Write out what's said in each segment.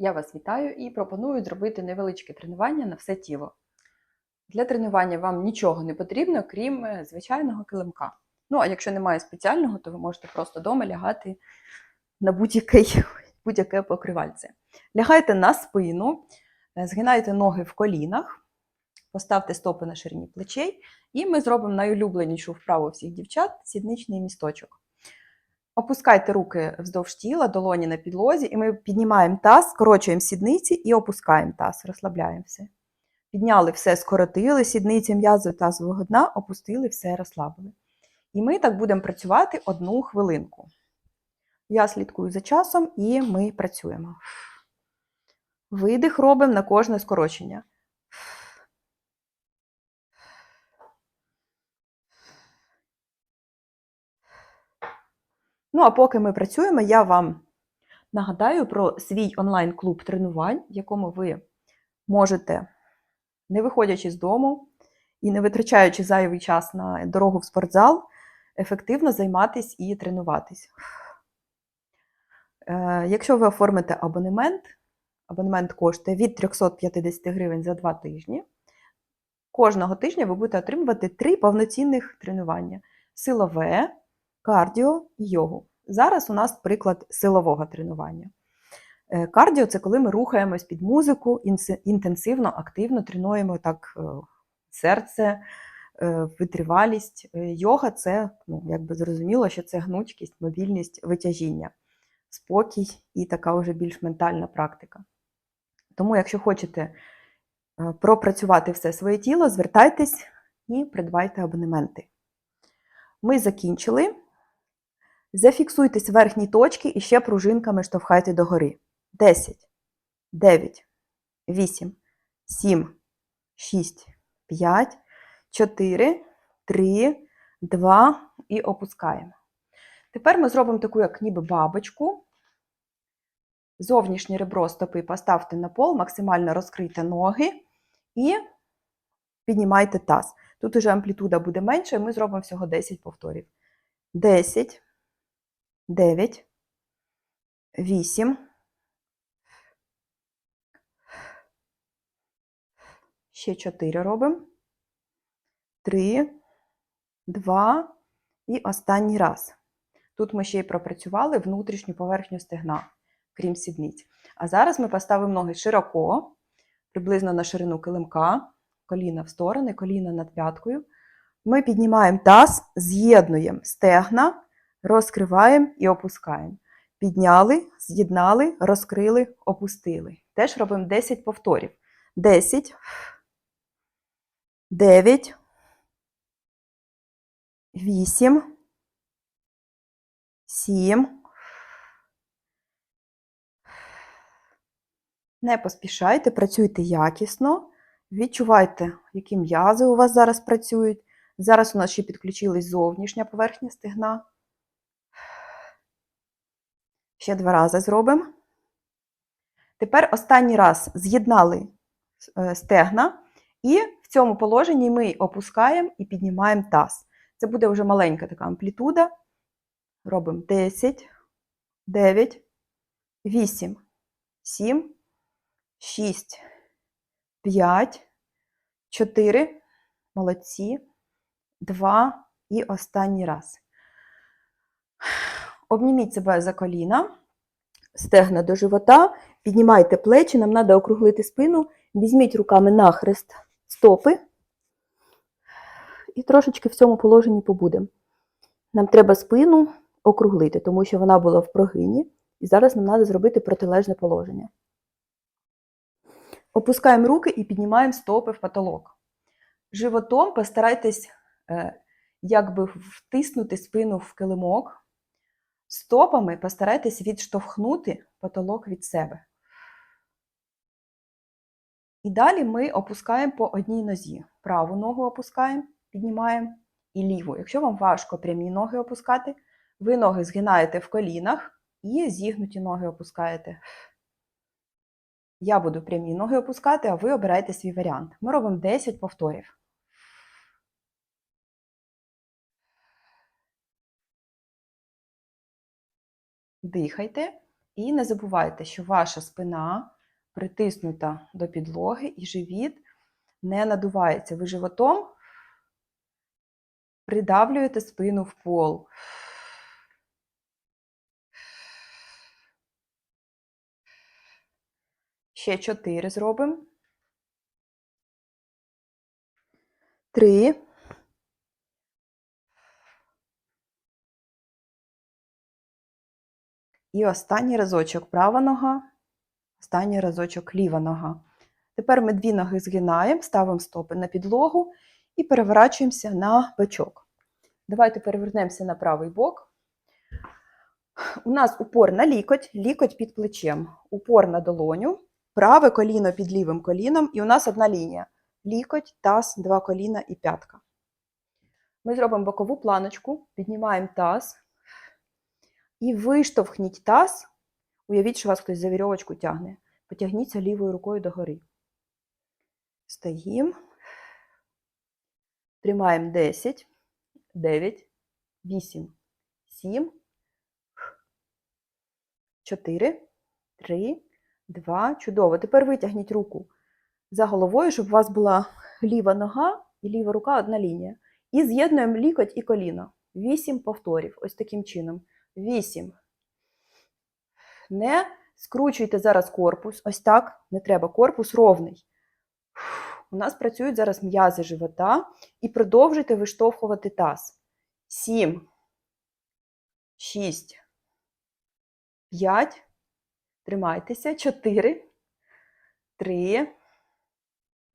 Я вас вітаю і пропоную зробити невеличке тренування на все тіло. Для тренування вам нічого не потрібно, крім е, звичайного килимка. Ну, а якщо немає спеціального, то ви можете просто вдома лягати на будь-яке покривальце. Лягайте на спину, е, згинайте ноги в колінах, поставте стопи на ширині плечей, і ми зробимо найулюбленішу вправу всіх дівчат сідничний місточок. Опускайте руки вздовж тіла, долоні на підлозі, і ми піднімаємо таз, скорочуємо сідниці і опускаємо таз, розслабляємо все. Підняли все, скоротили сідниці м'язи тазового дна, опустили все, розслабили. І ми так будемо працювати одну хвилинку. Я слідкую за часом і ми працюємо. Видих робимо на кожне скорочення. Ну, а поки ми працюємо, я вам нагадаю про свій онлайн-клуб тренувань, в якому ви можете, не виходячи з дому і не витрачаючи зайвий час на дорогу в спортзал, ефективно займатися і тренуватись. Е, Якщо ви оформите абонемент, абонемент коштує від 350 гривень за 2 тижні. Кожного тижня ви будете отримувати три повноцінних тренування: силове, кардіо і йогу. Зараз у нас приклад силового тренування. Е, Кардіо це коли ми рухаємось під музику, інтенсивно, активно тренуємо так е, серце, е, витривалість. Йога це, ну, якби зрозуміло, що це гнучкість, мобільність, витяжіння, спокій і така вже більш ментальна практика. Тому, якщо хочете пропрацювати все своє тіло, звертайтесь і придбайте абонементи. Ми закінчили. Зафіксуйтесь в верхній точці і ще пружинками штовхайте догори. 10, 9, 8, 7, 6, 5, 4, 3, 2 і опускаємо. Тепер ми зробимо таку, як ніби бабочку. Зовнішнє ребро стопи поставте на пол, максимально розкрийте ноги і піднімайте таз. Тут уже амплітуда буде менша, і ми зробимо всього 10 повторів. 10, 9, 8, ще 4 робимо. 3, 2 і останній раз. Тут ми ще й пропрацювали внутрішню поверхню стегна, крім сідниць. А зараз ми поставимо ноги широко, приблизно на ширину килимка, коліна в сторони, коліна над п'яткою. Ми піднімаємо таз, з'єднуємо стегна, розкриваємо і опускаємо. Підняли, з'єднали, розкрили, опустили. Теж робимо 10 повторів. 10, 9, 8, 7. Не поспішайте, працюйте якісно. Відчувайте, які м'язи у вас зараз працюють. Зараз у нас ще підключилась зовнішня поверхня стегна. Ще два рази зробимо. Тепер останній раз з'єднали е, стегна, і в цьому положенні ми опускаємо і піднімаємо таз. Це буде вже маленька така амплітуда. Робимо 10, 9, 8, 7, 6, 5, 4, молодці, 2 і останній раз. Обніміть себе за коліна, стегна до живота, піднімайте плечі, нам треба округлити спину, візьміть руками нахрест стопи і трошечки в цьому положенні побудемо. Нам треба спину округлити, тому що вона була в прогині, і зараз нам треба зробити протилежне положення. Опускаємо руки і піднімаємо стопи в потолок. Животом постарайтесь е, якби втиснути спину в килимок. Стопами постарайтесь відштовхнути потолок від себе. І далі ми опускаємо по одній нозі. Праву ногу опускаємо, піднімаємо і ліву. Якщо вам важко прямі ноги опускати, ви ноги згинаєте в колінах і зігнуті ноги опускаєте. Я буду прямі ноги опускати, а ви обирайте свій варіант. Ми робимо 10 повторів. Дихайте І не забувайте, що ваша спина притиснута до підлоги і живіт не надувається. Ви животом придавлюєте спину в пол. Ще чотири зробимо. Три. І останній разочок права нога, останній разочок ліва нога. Тепер ми дві ноги згинаємо, ставимо стопи на підлогу і переворачуємося на бочок. Давайте перевернемося на правий бок. У нас упор на лікоть, лікоть під плечем, упор на долоню, праве коліно під лівим коліном, і у нас одна лінія. Лікоть, таз, два коліна і п'ятка. Ми зробимо бокову планочку, піднімаємо таз і виштовхніть таз. Уявіть, що вас хтось за вірьовочку тягне. Потягніться лівою рукою догори. Стоїмо. Тримаємо 10, 9, 8, 7, 4, 3, 2. Чудово. Тепер витягніть руку за головою, щоб у вас була ліва нога і ліва рука одна лінія. І з'єднуємо лікоть і коліно. 8 повторів. Ось таким чином. 8. Не скручуйте зараз корпус. Ось так. Не треба. Корпус ровний. У нас працюють зараз м'язи живота. І продовжуйте виштовхувати таз. 7. 6. 5. Тримайтеся. 4. 3.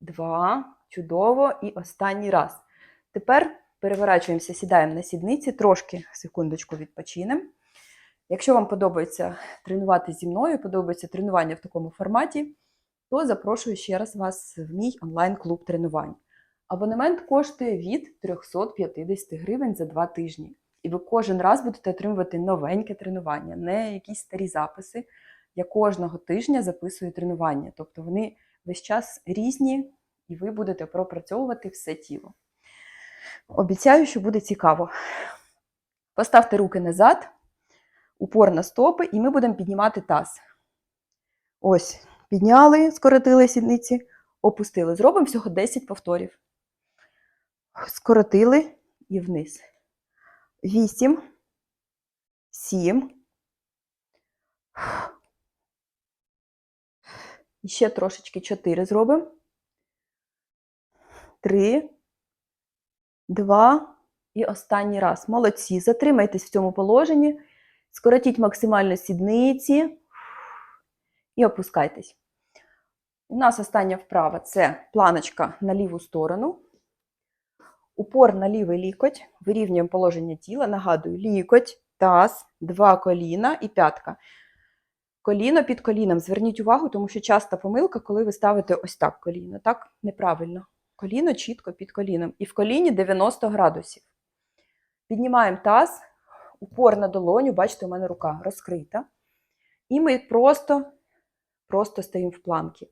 2. Чудово. І останній раз. Тепер переворачуємося, сідаємо на сідниці, трошки секундочку відпочинемо. Якщо вам подобається тренувати зі мною, подобається тренування в такому форматі, то запрошую ще раз вас в мій онлайн-клуб тренувань. Абонемент коштує від 350 гривень за 2 тижні. І ви кожен раз будете отримувати новеньке тренування, не якісь старі записи. Я кожного тижня записую тренування. Тобто вони весь час різні, і ви будете пропрацьовувати все тіло. Обіцяю, що буде цікаво. Поставте руки назад, упор на стопи, і ми будемо піднімати таз. Ось, підняли, скоротили сідниці, опустили. Зробимо всього 10 повторів. Скоротили і вниз. 8, 7. І ще трошечки 4 зробимо. 3, Два. І останній раз. Молодці. Затримайтесь в цьому положенні. Скоротіть максимально сідниці. І опускайтесь. У нас остання вправа це планочка на ліву сторону. Упор на лівий лікоть. Вирівнюємо положення тіла. Нагадую, лікоть, таз, два коліна і п'ятка. Коліно під коліном. Зверніть увагу, тому що часто помилка, коли ви ставите ось так коліно. Так, неправильно. Коліно чітко під коліном. І в коліні 90 градусів. Піднімаємо таз, упор на долоню, бачите, у мене рука розкрита. І ми просто, просто стоїмо в планці.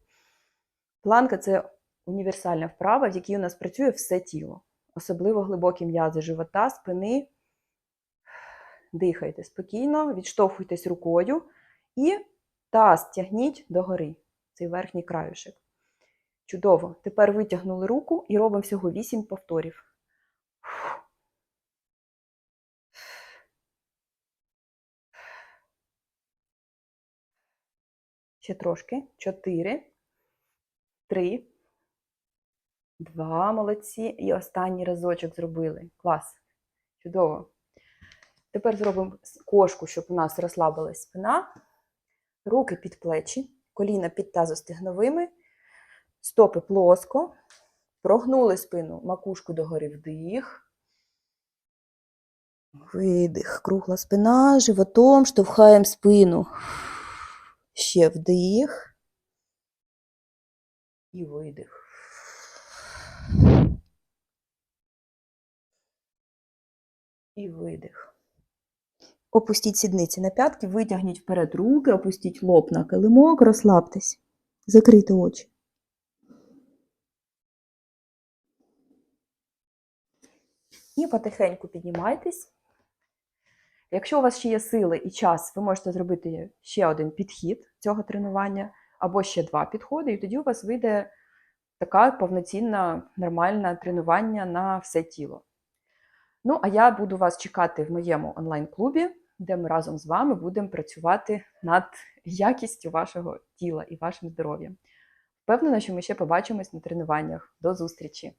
Планка це універсальна вправа, в якій у нас працює все тіло. Особливо глибокі м'язи живота, спини. Дихайте спокійно, відштовхуйтесь рукою і таз тягніть догори, цей верхній краюшек. Чудово. Тепер витягнули руку і робимо всього 8 повторів. Ще трошки. 4, 3, 2, молодці. І останній разочок зробили. Клас. Чудово. Тепер зробимо кошку, щоб у нас розслабилась спина. Руки під плечі, коліна під тазостегновими. Стопи плоско. Прогнули спину, макушку догори вдих. Видих. Кругла спина, животом штовхаємо спину. Ще вдих. І видих. І видих. Опустіть сідниці на п'ятки, витягніть вперед руки, опустіть лоб на килимок, розслабтесь. Закрийте очі. І потихеньку піднімайтесь. Якщо у вас ще є сили і час, ви можете зробити ще один підхід цього тренування, або ще два підходи, і тоді у вас вийде така повноцінна, нормальне тренування на все тіло. Ну, а я буду вас чекати в моєму онлайн-клубі, де ми разом з вами будемо працювати над якістю вашого тіла і вашим здоров'ям. Впевнена, що ми ще побачимось на тренуваннях. До зустрічі!